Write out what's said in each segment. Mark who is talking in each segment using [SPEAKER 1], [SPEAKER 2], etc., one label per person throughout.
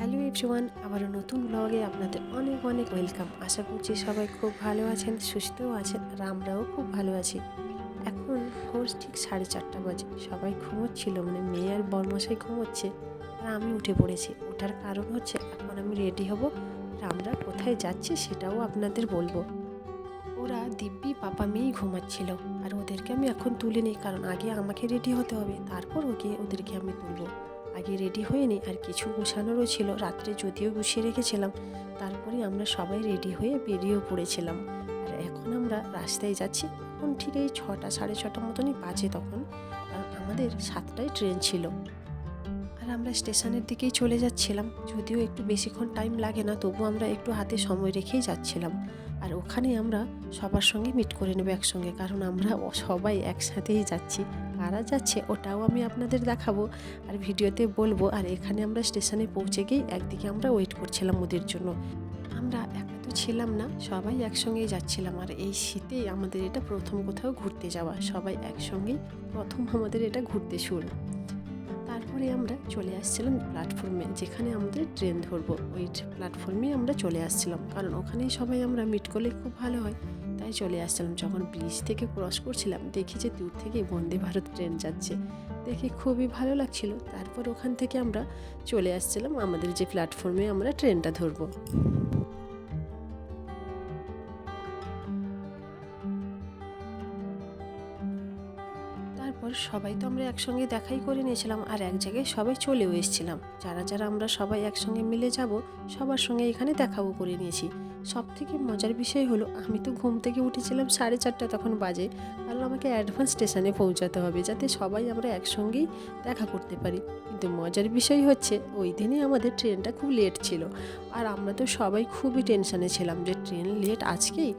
[SPEAKER 1] Hello everyone, আবারও নতুন ব্লগে আপনাদের অনেক অনেক ওয়েলকাম। আশা করছি সবাই খুব ভালো আছেন, সুস্থও আছেন আর আমরাও খুব ভালো আছি। এখন ভোর ঠিক সাড়ে চারটা বাজে। সবাই ঘুমোচ্ছিল মানে মেয়ে আর বরমশাই ঘুমোচ্ছে আর আমি উঠে পড়েছি। ওঠার কারণ হচ্ছে এখন আমি রেডি হব আর আমরা কোথায় যাচ্ছি সেটাও আপনাদের বলব। ওরা দিব্যি পাপা মেয়েই ঘুমাচ্ছিল আর ওদেরকে আমি এখন তুলে নিই কারণ আগে আমাকে রেডি হতে হবে, তারপর ওকে ওদেরকে আমি তুলবো। আগে রেডি হয়ে নিই আর কিছু গোছানোরও ছিল। রাত্রে যদিও গুছিয়ে রেখেছিলাম তারপরে আমরা সবাই রেডি হয়ে বেরিয়েও পড়েছিলাম। আর এখন আমরা রাস্তায় যাচ্ছি এখন ঠিক এই ছটা, সাড়ে ছটা মতনই বাজে তখন। আমাদের সাতটায় ট্রেন ছিল। আর আমরা স্টেশনের দিকেই চলে যাচ্ছিলাম। যদিও একটু বেশিক্ষণ টাইম লাগে না, তবু আমরা একটু হাতে সময় রেখেই যাচ্ছিলাম। আর ওখানে আমরা সবার সঙ্গে মিট করে নেব একসঙ্গে, কারণ আমরা সবাই একসাথেই যাচ্ছি। কারা যাচ্ছে ওটাও আমি আপনাদের দেখাবো আর ভিডিওতে বলব। আর এখানে আমরা স্টেশনে পৌঁছে গিয়ে একদিকে আমরা ওয়েট করছিলাম ওদের জন্য। আমরা একা তো ছিলাম না, সবাই একসঙ্গেই যাচ্ছিলাম। আর এই শীতে আমাদের এটা প্রথম কোথাও ঘুরতে যাওয়া, সবাই একসঙ্গেই প্রথম আমাদের এটা ঘুরতে শুরু। তারপরে আমরা চলে আসছিলাম প্ল্যাটফর্মে যেখানে আমাদের ট্রেন ধরবো। ওই প্ল্যাটফর্মে আমরা চলে আসছিলাম। কারণ ওখানেই সবাই আমরা মিট করলে খুব ভালো হয়। তাই চলে আসছিলাম। যখন ব্রিজ থেকে ক্রস করছিলাম, দেখি যে দূর থেকে বন্দে ভারত ট্রেন যাচ্ছে। দেখে খুবই ভালো লাগছিল। তারপর ওখান থেকে আমরা চলে আসছিলাম আমাদের যে প্ল্যাটফর্মে আমরা ট্রেনটা ধরবো। সবাই তো আমরা একসঙ্গে দেখাই করে নিয়েছিলাম আর এক জায়গায় সবাই চলেও এসেছিলাম। যারা যারা আমরা সবাই একসঙ্গে মিলে যাব, সবার সঙ্গে এখানে দেখাও করে নিয়েছি। সব থেকে মজার বিষয় হলো, আমি তো ঘুম থেকে উঠেছিলাম সাড়ে চারটা তখন বাজে। কারণ আমাকে অ্যাডভান্স স্টেশনে পৌঁছাতে হবে যাতে সবাই আমরা একসঙ্গেই দেখা করতে পারি। কিন্তু মজার বিষয় হচ্ছে, ওই দিনই আমাদের ট্রেনটা খুব লেট ছিল। আর আমরা তো সবাই খুবই টেনশানে ছিলাম যে ট্রেন লেট আজকেই?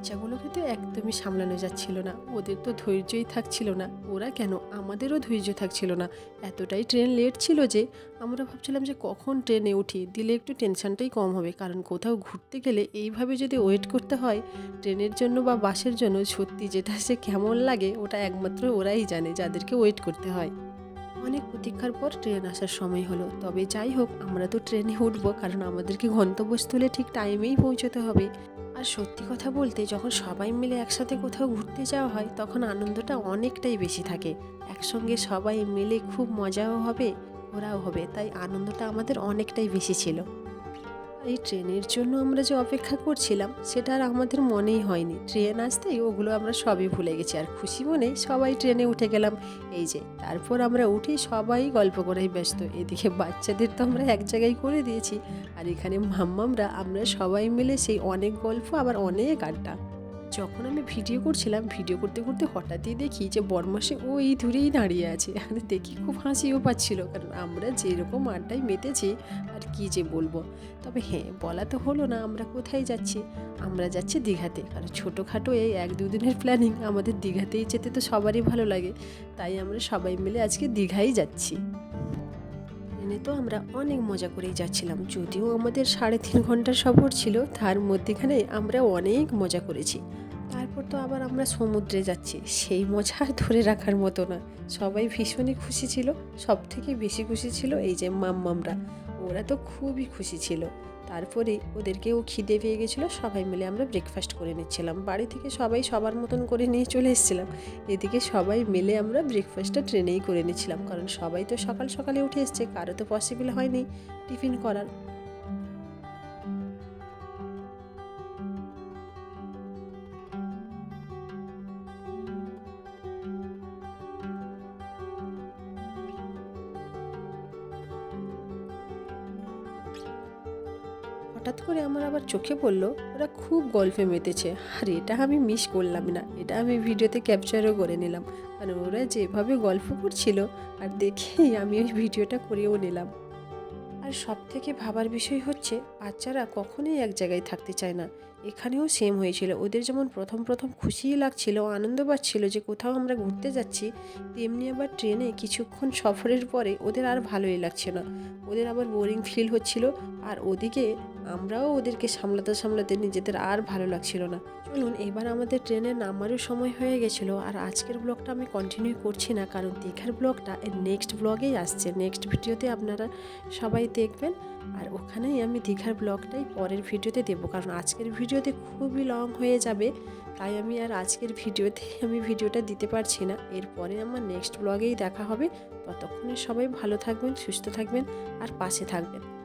[SPEAKER 1] আর বাচ্চাগুলোকে তো একদমই সামলানো যাচ্ছিল না। ওদের তো ধৈর্যই থাকছিল না। ওরা কেন? আমাদেরও ধৈর্য থাকছিল না। এতটাই ট্রেন লেট ছিল যে, আমরা ভাবছিলাম যে কখন ট্রেনে উঠি? দিলে একটু টেনশনটাই কম হবে। কারণ কোথাও ঘুরতে গেলে এইভাবে যদি ওয়েট করতে হয় ট্রেনের জন্য বা বাসের জন্য সত্যি যেটা সে কেমন লাগে, ওটা একমাত্র ওরাই জানে যাদেরকে ওয়েট করতে হয়। অনেক প্রতীক্ষার পর ট্রেন আসার সময় হলো। তবে যাই হোক, আমরা তো ট্রেনে উঠবো। কারণ আমাদেরকে গন্তব্যস্থলে ঠিক টাইমেই পৌঁছতে হবে। আর সত্যি কথা বলতে যখন সবাই মিলে একসাথে কোথাও ঘুরতে যাওয়া হয়, তখন আনন্দটা অনেকটাই বেশি থাকে। একসঙ্গে সবাই মিলে খুব মজাও হবে, ঘোরাও হবে, তাই আনন্দটা আমাদের অনেকটাই বেশি ছিল। এই ট্রেনের জন্য আমরা যে অপেক্ষা করছিলাম, সেটা আর আমাদের মনেই হয়নি। ট্রেন আসতেই ওগুলো আমরা সবই ভুলে গেছি। আর খুশি মনে সবাই ট্রেনে উঠে গেলাম। এই যে, তারপর আমরা উঠে সবাই গল্প করেই ব্যস্ত। এদিকে বাচ্চাদের তো আমরা এক জায়গায় করে দিয়েছি। আর এখানে মাম্মামরা, আমরা সবাই মিলে সেই অনেক গল্প, আবার অনেক আড্ডা। যখন আমি ভিডিও করছিলাম, ভিডিও করতে করতে হঠাৎই দেখি যে বরমাসে ও এই দূরেই দাঁড়িয়ে আছে। আর দেখি খুব হাসিও পাচ্ছিল, কারণ আমরা যেরকম আড্ডায় মেতেছি, আর কি যে বলব। তবে হ্যাঁ বলা তো হলো না আমরা কোথায় যাচ্ছি। আমরা যাচ্ছি দীঘাতে। কারণ ছোটোখাটো এই এক দুদিনের প্ল্যানিং আমাদের দীঘাতেই যেতে তো সবারই ভালো লাগে। তাই আমরা সবাই মিলে আজকে দীঘাই যাচ্ছি। ট্রেনে তো আমরা অনেক মজা করেই যাচ্ছিলাম। যদিও আমাদের সাড়ে তিন ঘণ্টার সফর ছিল, তার মধ্যেখানে আমরা অনেক মজা করেছি। তারপর তো আবার আমরা সমুদ্রে যাচ্ছি, সেই মজা আর ধরে রাখার মতো না। সবাই ভীষণই খুশি ছিল সব থেকে বেশি খুশি ছিল এই যে মাম্মামরা। ওরা তো খুবই খুশি ছিল। তারপরে ওদেরকেও খিদে পেয়ে গেছিল, সবাই মিলে আমরা ব্রেকফাস্ট করে নিচ্ছিলাম। বাড়ি থেকে সবাই সবার মতন করে নিয়ে চলে এসেছিলাম। এদিকে সবাই মিলে আমরা ব্রেকফাস্টটা ট্রেনেই করে নিচ্ছিলাম। কারণ সবাই তো সকাল সকালে উঠে এসছে, কারও তো পসিবল হয়নি টিফিন করার। হঠাৎ করে আমার আবার চোখে পড়ল, ওরা খুব গল্পে মেতেছে। আর এটা আমি মিস করলাম না, এটা আমি ভিডিওতে ক্যাপচারও করে নিলাম। কারণ ওরা যেভাবে গল্প করছিল, আর দেখেই আমি ওই ভিডিওটা করেও নিলাম। আর সব থেকে ভাবার বিষয় হচ্ছে, বাচ্চারা কখনোই এক জায়গায় থাকতে চায় না। এখানেও সেম হয়েছিল। ওদের যেমন প্রথম প্রথম খুশিই লাগছিল, আনন্দ পাচ্ছিল যে কোথাও আমরা ঘুরতে যাচ্ছি, তেমনি আবার ট্রেনে কিছুক্ষণ সফরের পরে ওদের আর ভালোই লাগছে না। ওদের আবার বোরিং ফিল হচ্ছিল আর ওদিকে আমরাও ওদেরকে সামলাতে সামলাতে নিজেদের আর ভালো লাগছিল না। চলুন, এবার আমাদের ট্রেনের নামারও সময় হয়ে গেছিল আর আজকের ব্লগটা আমি কন্টিনিউ করছি না কারণ দীঘার ব্লগটা এর নেক্সট ব্লগেই আসছে নেক্সট ভিডিওতে আপনারা সবাই দেখবেন। আর ওখানেই আমি দীঘার ব্লগটাই পরের ভিডিওতে দেবো। কারণ আজকের ভিডিওতে খুবই লং হয়ে যাবে, তাই আমি আর আজকের ভিডিওতে আমি ভিডিওটা দিতে পারছি না। এরপরে আমার নেক্সট ব্লগেই দেখা হবে। ততক্ষণে সবাই ভালো থাকবেন, সুস্থ থাকবেন, আর পাশে থাকবেন।